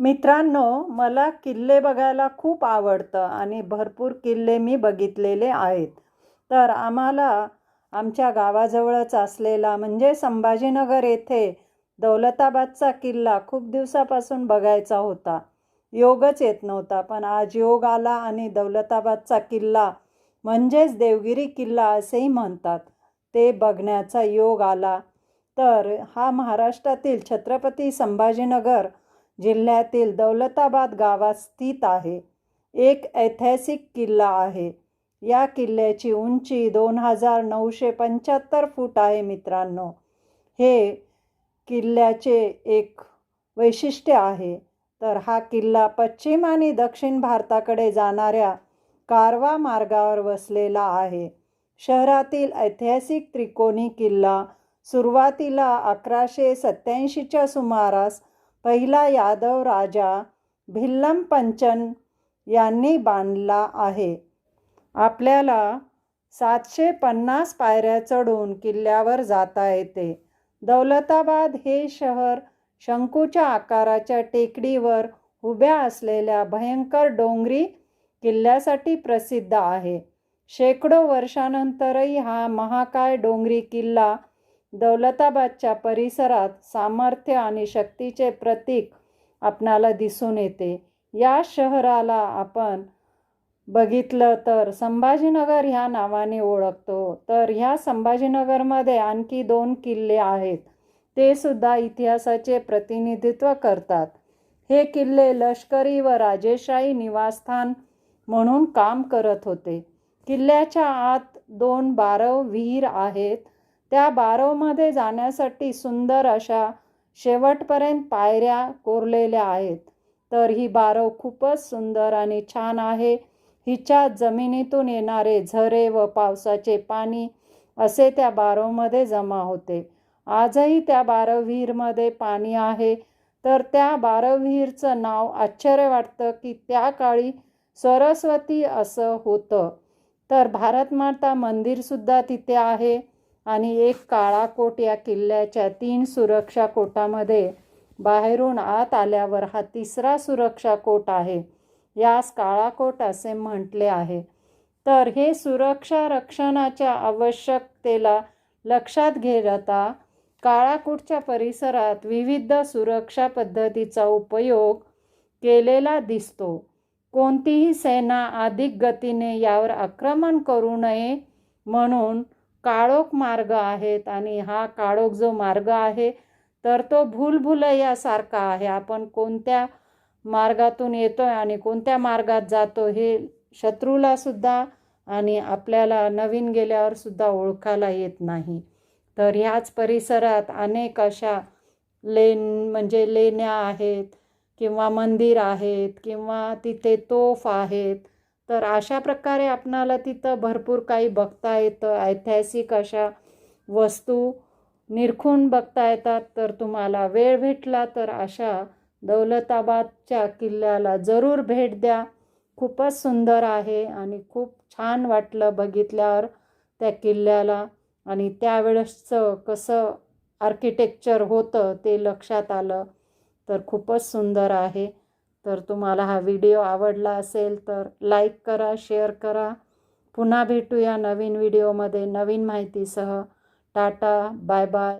मित्रांनो मला किल्ले बघायला खूप आवडतं आणि भरपूर किल्ले मी बघितलेले आहेत. तर आम्हाला आमच्या गावाजवळच असलेला म्हणजे संभाजीनगर येथे दौलताबादचा किल्ला खूप दिवसापासून बघायचा होता. योगच येत नव्हता पण आज योग आला आणि दौलताबादचा किल्ला म्हणजेच देवगिरी किल्ला असेही म्हणतात. ते बघण्याचा योग आला. तर हा महाराष्ट्रातील छत्रपती संभाजीनगर जिल्ह्यातील दौलताबाद गावात स्थित आहे. एक ऐतिहासिक किल्ला आहे. या किल्ल्याची उंची दोन हजार नऊशे पंच्याहत्तर फूट आहे मित्रांनो. हे किल्ल्याचे एक वैशिष्ट्य आहे. तर हा किल्ला पश्चिम आणि दक्षिण भारताकडे जाणाऱ्या कारवा मार्गावर वसलेला आहे. शहरातील ऐतिहासिक त्रिकोणी किल्ला सुरुवातीला अकराशे सत्याऐंशीच्या सुमारास पहिला यादव राजा भिल्लम पंचन यांनी बांधला आहे. आपल्याला सातशे पन्नास पायऱ्या चढून किल्ल्यावर जाता येते. दौलताबाद हे शहर शंकूच्या आकाराच्या टेकडीवर उभ्या असलेल्या भयंकर डोंगरी किल्ल्यासाठी प्रसिद्ध आहे. शेकडो वर्षानंतरही हा महाकाय डोंगरी किल्ला दौलताबादच्या परिसरात सामर्थ्य आणि शक्तीचे प्रतीक आपणाला दिसून येते. या शहराला आपण बघितलं तर संभाजीनगर ह्या नावाने ओळखतो. तर ह्या संभाजीनगरमध्ये आणखी दोन किल्ले आहेत. ते सुद्धा इतिहासाचे प्रतिनिधित्व करतात. हे किल्ले लष्करी व राजेशाही निवासस्थान म्हणून काम करत होते. किल्ल्याच्या आत दोन बारव विहीर आहेत. त्या बारवमध्ये जाण्यासाठी सुंदर अशा शेवटपर्यंत पायऱ्या कोरलेल्या आहेत. तर ही बारव खूपच सुंदर आणि छान आहे. हिच्या जमिनीतून येणारे झरे व पावसाचे पाणी असे त्या बारवमध्ये जमा होते. आजही त्या बारवविहीरमध्ये पाणी आहे. तर त्या बारवविहीरचं नाव आश्चर्य वाटतं की त्या काळी सरस्वती असं होतं. तर भारतमाता मंदिरसुद्धा तिथे आहे. आणि एक काळा कोट या किल्ल्याच्या तीन सुरक्षा कोटामध्ये बाहेरून आत आल्यावर हा तिसरा सुरक्षा कोट आहे. यास काळा कोट असे म्हटले आहे. तर हे सुरक्षा रक्षणाच्या आवश्यकतेला लक्षात घेता काळाकोटच्या परिसरात विविध सुरक्षा पद्धतीचा उपयोग केलेला दिसतो. कोणतीही सेना अधिक गतीने यावर आक्रमण करू नये म्हणून काळोख मार्ग आहेत आणि हा काळोख जो मार्ग आहे तर तो भूलभुलैयासारखा आहे. आपण कोणत्या मार्गातून येतो आहे आणि कोणत्या मार्गात जातो हे शत्रूलासुद्धा आणि आपल्याला नवीन गेल्यावर सुद्धा ओळखायला येत नाही. तर ह्याच परिसरात अनेक अशा लेन म्हणजे लेण्या आहेत किंवा मंदिर आहेत किंवा तिथे तोफ आहेत. तर अशा प्रकारे आपणाला तिथं भरपूर काही बघता येतं. ऐतिहासिक अशा वस्तू निरखून बघता येतात. तर तुम्हाला वेळ भेटला तर अशा दौलताबादच्या किल्ल्याला जरूर भेट द्या. खूपच सुंदर आहे आणि खूप छान वाटलं बघितल्यावर त्या किल्ल्याला. आणि त्यावेळेसचं कसं आर्किटेक्चर होतं ते लक्षात आलं. तर खूपच सुंदर आहे. तर तुम्हाला हा व्हिडिओ आवडला असेल तर लाईक करा शेअर करा. पुन्हा भेटूया नवीन व्हिडिओमध्ये नवीन माहितीसह. Ta-ta bye bye